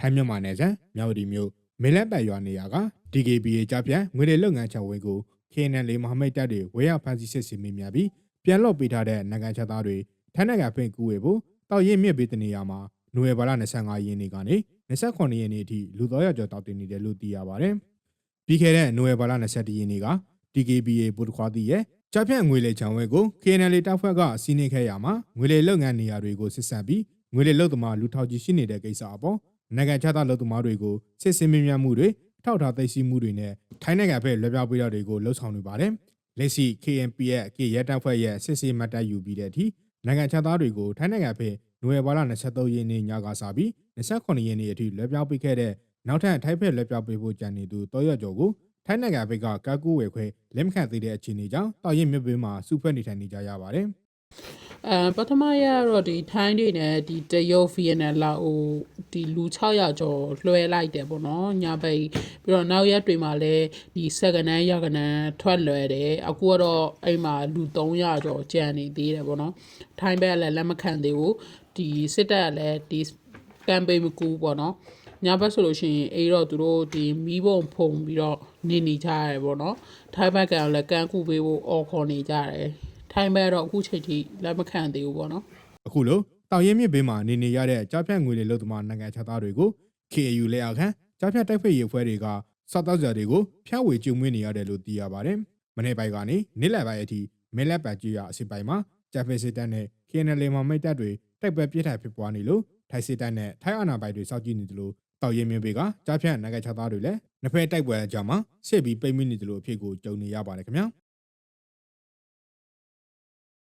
ထိုင်းမြန်မာနယ်စပ်မြောက်ဝတီမြို့မင်းလက်ပတ်ရွာနေရာက DKBA ကြားပြန်ငွေတွေလုပ်ငန်းချဝင်းကို KNL မဟာမိတ်တပ်တွေဝေယဖမ်းဆီးစစ်ဆေးမိများပြီးပြန်လော့ပေးထားတဲ့နိုင်ငံခြားသားတွေထိုင်းနိုင်ငံဖိတ်ကူးဝေဖို့တောက်ရင်မြစ်ပေးတဲ့နေရာမှာနိုဝင်ဘာလ25ရက်နေ့ကနေ28ရက်နေ့အထိလူတော်ရကျော်တောက်တင်နေတယ်လို့သိရပါတယ်။ပြီးခဲ့တဲ့နိုဝင်ဘာလ21ရက်နေ့က DKBA ဗိုလ်တခွားတီရဲ့ကြားဖြန့်ငွေလေချောင်းဝဲကို KNL တပ်ဖွဲ့ကစီးနင်းခဲ့ရမှာငွေလေလုပ်ငန်းနေရာတွေကိုစစ်ဆက်ပြီးငွေလေလုပ်သမားလူထောက်ကြီးရှိနေတဲ့ကိစ္စအပေါ် နိုင်ငံခြားသားလုပ်သမားတွေကိုစစ်စင်မြင်များမှုတွေထောက်ထားသိသိမှုတွေနဲ့ထိုင်းနိုင်ငံဘက်လွှဲပြောင်းပေးတာတွေကိုလှုပ်ဆောင်နေပါတယ်။လက်ရှိ KNP ရဲ့ K ရဲတပ်ဖွဲ့ရဲ့စစ်ဆေးမှတ်တမ်းယူပြီးတဲ့အထိနိုင်ငံခြားသားတွေကိုထိုင်းနိုင်ငံဘက်နိုဝင်ဘာလ23ရက်နေ့ညကစပြီး28ရက်နေ့အထိလွှဲပြောင်းပေးခဲ့တဲ့နောက်ထပ်ထိုင်းဘက်လွှဲပြောင်းပေးဖို့ကြံနေသူတောရကျော်ကိုထိုင်းနိုင်ငံဘက်ကကာကူဝယ်ခွဲလက်မခံသေးတဲ့အခြေအနေကြောင့်တောက်ရင်မြစ်ဘေးမှာစုဖွဲ့နေထိုင်နေကြရပါတယ်။ အဲပထမရကတော့ဒီထိုင်းတွေနဲ့ဒီတရုတ်ဗီယက်နမ်လာအိုဒီလူ600ကျော်လွှဲလိုက်တယ်ပေါ့နော်ညဘက်ပြီးတော့နောက်ရက်တွေမှာလည်းဒီစက္ကနန်းရကနန်းထွက်လွှဲတယ်အခုကတော့အဲ့မှာလူ300ကျော်ကြံနေသေးတယ်ပေါ့နော်ထိုင်းဘက်ကလည်းလက်မခံသေးဘူးဒီစစ်တပ်ကလည်းဒီကမ်ပိန်းမကူပေါ့နော်ညဘက်ဆိုလို့ရှိရင်အဲ့တော့သူတို့ဒီမီးပုံဖုံပြီးတော့နေနေကြရတယ်ပေါ့နော်ထိုင်းဘက်ကလည်းကန်းကူပေးဖို့အော်ခေါ်နေကြတယ် ထိုင်းဘက်ကတော့အခုချိန်ထိလက်မခံသေးဘူးပေါ့နော်အခုလိုတောင်ရင်မြစ်ဘေးမှာနေနေရတဲ့ကြားဖြတ်ငွေတွေလို့သမားနိုင်ငံခြားသားတွေကို KAU လက်အောက်ခံကြားဖြတ်တိုက်ဖက်ရေးဖွဲ့တွေကစောက်တောက်ကြတွေကိုဖျက်ဝေကျုံမွေးနေရတယ်လို့သိရပါတယ်။မနေ့ပိုင်းကနေနေ့လယ်ပိုင်းအထိမဲလက်ပံကြီးရအစီပိုင်းမှာကြားဖက်စစ်တပ်နဲ့ KNL မှာမိတ်တပ်တွေတိုက်ပွဲပြစ်ထန်ဖြစ်ပွားနေလို့ထိုင်စစ်တပ်နဲ့ထိုင်အာဏာပိုင်တွေစောင့်ကြည့်နေတယ်လို့တောင်ရင်မြစ်ဘေးကကြားဖြတ်နိုင်ငံခြားသားတွေလည်းနှစ်ဖက်တိုက်ပွဲအကြောင်းမှာစစ်ပြီးပိတ်မိနေတယ်လို့အဖြစ်ကိုကြုံနေရပါတယ်ခင်ဗျာ။